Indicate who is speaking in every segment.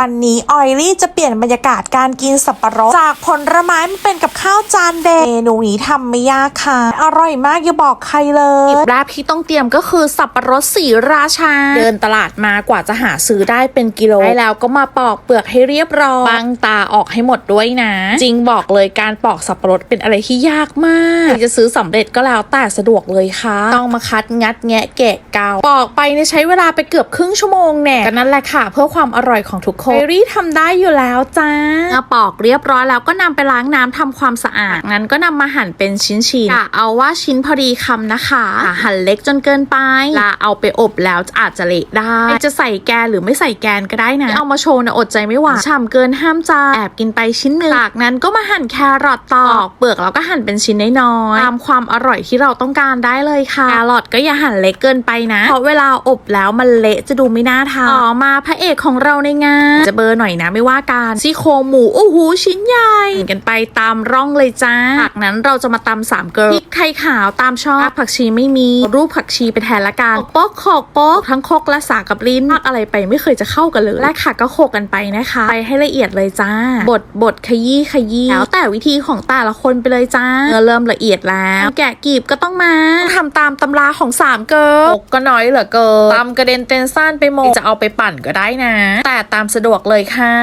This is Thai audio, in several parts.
Speaker 1: วันนี้ออยลี่จะเปลี่ยนบรรยากาศการกินสับปะรด จากผลไม้มาเป็นกับข้าวจานเด็ดเมนูนี้ทำไม่ยากค่ะ อร่อยมากอย่าบอกใครเลยอีก
Speaker 2: แรกที่ต้องเตรียมก็คือสับปะรดสีราชา เดินตลาดมากว่าจะหาซื้อได้เป็นกิโลได้แล้วก็มาปอกเปลือกให้เรียบร้อยบังตาออกให้หมดด้วยนะ จริงบอกเลยการปอกสับปะรดเป็นอะไรที่ยากมากใครจะซื้อสำเร็จก็แล้วแต่สะดวกเลยค่ะ ต้องมาคัดงัดแงะแกะเกาปอกไปเนี่ยใช้เวลาไปเกือบครึ่งชั่วโมงแน่ก็นั่นแหละค่ะ เพื่อความอร่อยของทุกคนเบรี่ทำได้อยู่แล้วจ้าเมื่อปอกเรียบร้อยแล้วก็นำไปล้างน้ำทำความสะอาดนั้นก็นำมาหั่นเป็นชิ้นๆกะเอาว่าชิ้นพอดีคำนะคะอย่าหั่นเล็กจนเกินไปลาเอาไปอบแล้วอาจจะเละได้จะใส่แกนหรือไม่ใส่แกนก็ได้นะเอามาโชว์นะอดใจไม่ไหวฉ่ำเกินห้ามจาแอบกินไปชิ้นหนึ่งจากนั้นก็มาหั่นแครอทต่อปอกเปลือกแล้วก็หั่นเป็นชิ้นน้อยๆตามความอร่อยที่เราต้องการได้เลยค่ะแครอทก็อย่าหั่นเล็กเกินไปนะเพราะเวลาอบแล้วมันเละจะดูไม่น่าทานต่อมาพระเอกของเราในงานจะเบอร์หน่อยนะไม่ว่ากันซี่โครงหมูโอ้โหชิ้นใหญ่กันไปตามร่องเลยจ้าจากนั้นเราจะมาตำสามเกลือพริกไทยขาวตามชอบผักชีไม่มีรูปผักชีไปแทนละกันโป๊กโขกโป๊กทั้งโคกและสากับลิ้นมากอะไรไปไม่เคยจะเข้ากันเลยและค่ะก็โขกกันไปนะคะ ไปให้ละเอียดเลยจ้า บดบดขยี้ขยี้แล้วแต่วิธีของแต่ละคนไปเลยจ้าเมื่อเริ่มละเอียดแล้ว แกะกีบก็ต้องมาทำตามตำราของสามเกลือก็น้อยเหลือเกินตำกระเด็นเต็นซ่านไปหมดจะเอาไปปั่นก็ได้นะ แต่ตามสะดวกเลยค่ะ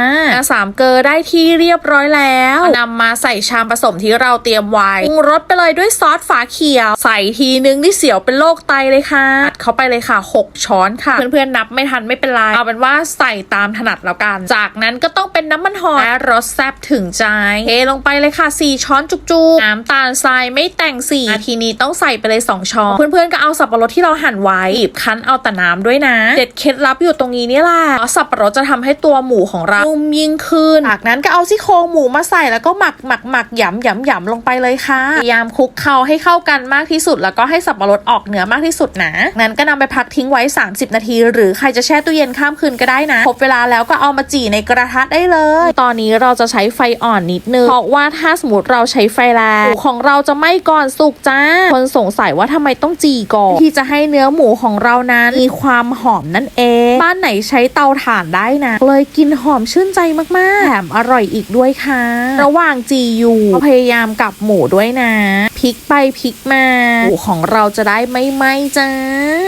Speaker 2: สามเกลือได้ที่เรียบร้อยแล้วนำมาใส่ชามผสมที่เราเตรียมไว้ปรุงรสไปเลยด้วยซอสฝาเขียว ใส่ทีนึงนี่เสียวเป็นโรคไตเลยค่ะอัดเข้าไปเลยค่ะ 6 ช้อนค่ะ เพื่อนๆนับไม่ทันไม่เป็นไรเอาเป็นว่าใส่ตามถนัดแล้วกัน จากนั้นก็ต้องเป็นน้ำมันหอยและรสแซ่บถึงใจเทลงไปเลยค่ะ 4 ช้อนจุกๆน้ำตาลทรายไม่แต่งสีนาทีนี้ต้องใส่ไปเลย 2 ช้อน เพื่อนๆก็เอาสับปะรดที่เราหั่นไว้บีบคั้นเอาแต่น้ำด้วยนะ เด็ดเคล็ดลับอยู่ตรงนี้นี่แหละเพราะสับปะรดจะทำให้ตัวตัวหมูของเรานุ่มยิ่งขึ้นจากนั้นก็เอาซี่โครงหมูมาใส่แล้วก็หมักหมักหมักหยำหยำหยำลงไปเลยค่ะพยายามคลุกเคล้าให้เข้ากันมากที่สุด แล้วก็ให้สับปะรดออกเนื้อมากที่สุดนะนั้นก็นำไปพักทิ้งไว้ 30 นาที หรือใครจะแช่ตู้เย็นข้ามคืนก็ได้นะครบเวลาแล้วก็เอามาจี่ในกระทะได้เลย ตอนนี้เราจะใช้ไฟอ่อนนิดนึงเพราะว่าถ้าสมมติเราใช้ไฟแรงหมูของเราจะไม่ก่อนสุกจ้า คนสงสัยว่าทำไมต้องจี่ก่อนที่จะให้เนื้อหมูของเรานั้นมีความหอมนั่นเอง บ้านไหนใช้เตาถ่านได้นะเลยกินหอมชื่นใจมากๆแถมอร่อยอีกด้วยค่ะ ระหว่างจีอยู่ก็พยายามกลับหมูด้วยนะพลิกไปพลิกมาหมูของเราจะได้ไม่ไหม้จ้า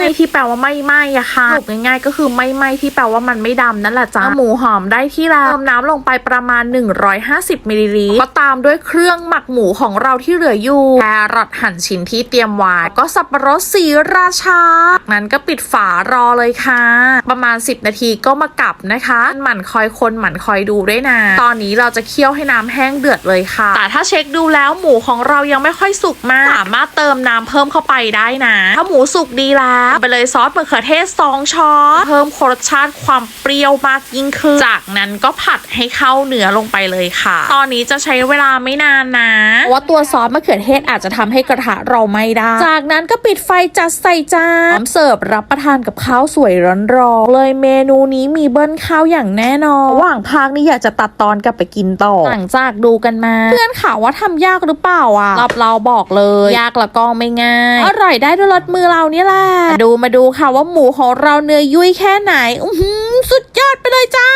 Speaker 2: ไอที่แปลว่าไม่ไหม้อะค่ะสรุปง่ายๆก็คือไม่ไหม้ที่แปลว่ามันไม่ดำนั่นแหละจ้าหมูหอมได้ที่แล้วเติมน้ำลงไปประมาณ 150มิลลิลิตรก็ตามด้วยเครื่องหมักหมูของเราที่เหลืออยู่แครอทหั่นชิ้นที่เตรียมไว้ก็สับปะรดสีราชาจากนั้นก็ปิดฝารอเลยค่ะ ประมาณ 10 นาทีก็มากลับนะคะหมั่นคอยคนหมั่นคอยดูด้วยนะ ตอนนี้เราจะเคี่ยวให้น้ำแห้งเดือดเลยค่ะ แต่ถ้าเช็คดูแล้วหมูของเรายังไม่ค่อยสุกมาก สามารถเติมน้ำเพิ่มเข้าไปได้นะ ถ้าหมูสุกดีแล้วไปเลยซอสมะเขือเทศ2ช้อน เพิ่มรสชาติความเปรี้ยวมากยิ่งขึ้น จากนั้นก็ผัดให้เข้าเนื้อลงไปเลยค่ะ ตอนนี้จะใช้เวลาไม่นานนะว่าตัวซอสมะเขือเทศอาจจะทำให้กระทะเราไม่ได้ จากนั้นก็ปิดไฟจัดใส่จานเสิร์ฟรับประทานกับข้าวสวยร้อนๆเลยเมนูนี้มีเบิ้ลข้าวอย่างแน่นอนระหว่างภาคนี้อยากจะตัดตอนกลับไปกินต่อ หลังจากดูกันมา เพื่อนข่าวว่าทำยากหรือเปล่าอะรับเราบอกเลย ยากละก็ไม่ง่าย อร่อยได้ด้วยรสมือเราเนี่ยแหละมาดูมาดูค่ะว่าหมูของเราเนื้อยุ่ยแค่ไหน อื้อหือสุดยอดไปเลยจ้า